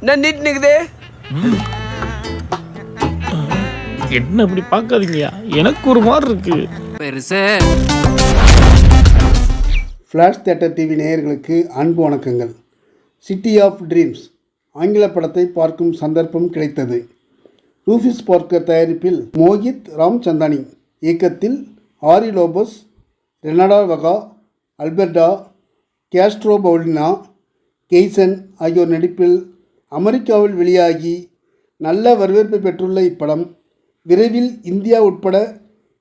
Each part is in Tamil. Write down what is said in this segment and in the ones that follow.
என்ன நீட் நிக்குது என்ன இப்படி பார்க்காதீங்கயா எனக்கு ஒரு மாதிரி இருக்கு. பெருசு. ஃப்ளாஷ் தேட்டர் டிவி நேயர்களுக்கு அன்பு வணக்கங்கள். சிட்டி ஆஃப் ட்ரீம்ஸ் ஆங்கில படத்தை பார்க்கும் சந்தர்ப்பம் கிடைத்தது. ரூஃபிஸ் பார்க்கர் தயாரிப்பில் மோகித் ராம்சந்தானி இயக்கத்தில் Ari Lopez Renata Vaca Alberta Castro Paulina Gaitan ஆகியோர் நடிப்பில் அமெரிக்காவில் வெளியாகி நல்ல வரவேற்பை பெற்றுள்ள இப்படம் விரைவில் இந்தியா உட்பட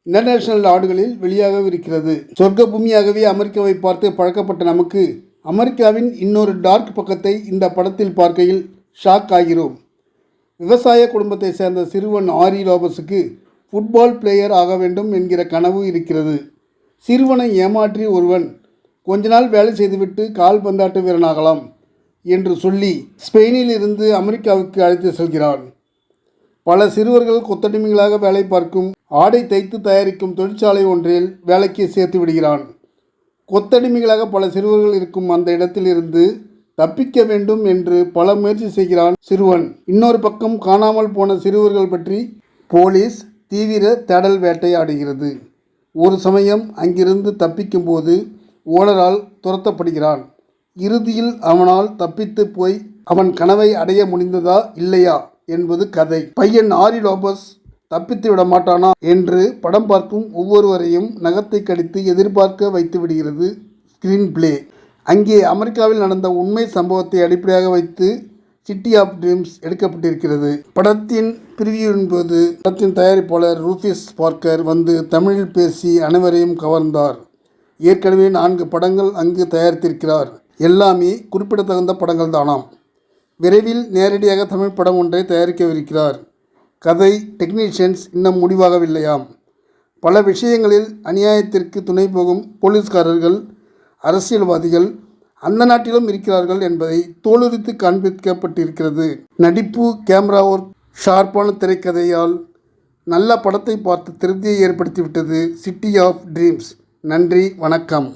இன்டர்நேஷனல் நாடுகளில் வெளியாகவிருக்கிறது. சொர்க்க பூமியாகவே அமெரிக்காவை பார்த்து பழக்கப்பட்ட நமக்கு அமெரிக்காவின் இன்னொரு டார்க் பக்கத்தை இந்த படத்தில் பார்க்கையில் ஷாக் ஆகிறோம். விவசாய குடும்பத்தை சேர்ந்த சிறுவன் ஆரி லோபஸுக்கு ஃபுட்பால் பிளேயர் ஆக வேண்டும் என்கிற கனவு இருக்கிறது. சிறுவனை ஏமாற்றி ஒருவன் கொஞ்ச நாள் வேலை செய்துவிட்டு கால்பந்தாட்டு வீரனாகலாம். என்று சொல்லி ஸ்பெயினில் இருந்து அமெரிக்காவுக்கு அழைத்து செல்கிறான். பல சிறுவர்கள் கொத்தடிமைகளாக வேலை பார்க்கும் ஆடை தைத்து தயாரிக்கும் தொழிற்சாலை ஒன்றில் வேலைக்கு சேர்த்து விடுகிறான். கொத்தடிமைகளாக பல சிறுவர்கள் இருக்கும் அந்த இடத்திலிருந்து தப்பிக்க வேண்டும் என்று பல முயற்சி செய்கிறான் சிறுவன். இன்னொரு பக்கம் காணாமல் போன சிறுவர்கள் பற்றி போலீஸ் தீவிர தேடல் வேட்டையாடுகிறது. ஒரு சமயம் அங்கிருந்து தப்பிக்கும்போது ஓடரால் துரத்தப்படுகிறான். இறுதியில் அவனால் தப்பித்து போய் அவன் கனவை அடைய முடிந்ததா இல்லையா என்பது கதை. பையன் ஆரி லோபஸ் தப்பித்து விட மாட்டானா என்று படம் பார்க்கும் ஒவ்வொருவரையும் நகத்தை கடித்து எதிர்பார்க்க வைத்து விடுகிறது ஸ்கிரீன் பிளே அங்கே அமெரிக்காவில் நடந்த உண்மை சம்பவத்தை அடிப்படையாக வைத்து சிட்டி ஆஃப் ட்ரீம்ஸ் எடுக்கப்பட்டிருக்கிறது. படத்தின் பிரிவியூ என்பது படத்தின் தயாரிப்பாளர் ரூஃபிஸ் பார்க்கர் வந்து தமிழில் பேசி அனைவரையும் கவர்ந்தார். ஏற்கனவே நான்கு படங்கள் அங்கு தயாரித்திருக்கிறார். எல்லாமே குறிப்பிடத்தகுந்த படங்கள் தானாம். விரைவில் நேரடியாக தமிழ் படம் ஒன்றை தயாரிக்கவிருக்கிறார். கதை டெக்னீஷியன்ஸ் இன்னும் முடிவாகவில்லையாம். பல விஷயங்களில் அநியாயத்திற்கு துணை போகும் போலீஸ்காரர்கள் அரசியல்வாதிகள் அந்த நாட்டிலும் இருக்கிறார்கள் என்பதை தோலுரித்து காண்பிக்கப்பட்டிருக்கிறது. நடிப்பு கேமரா ஒர்க் ஷார்ப்பான திரைக்கதையால் நல்ல படத்தை பார்த்து திருப்தியை ஏற்படுத்திவிட்டது சிட்டி ஆஃப் ட்ரீம்ஸ் நன்றி வணக்கம்.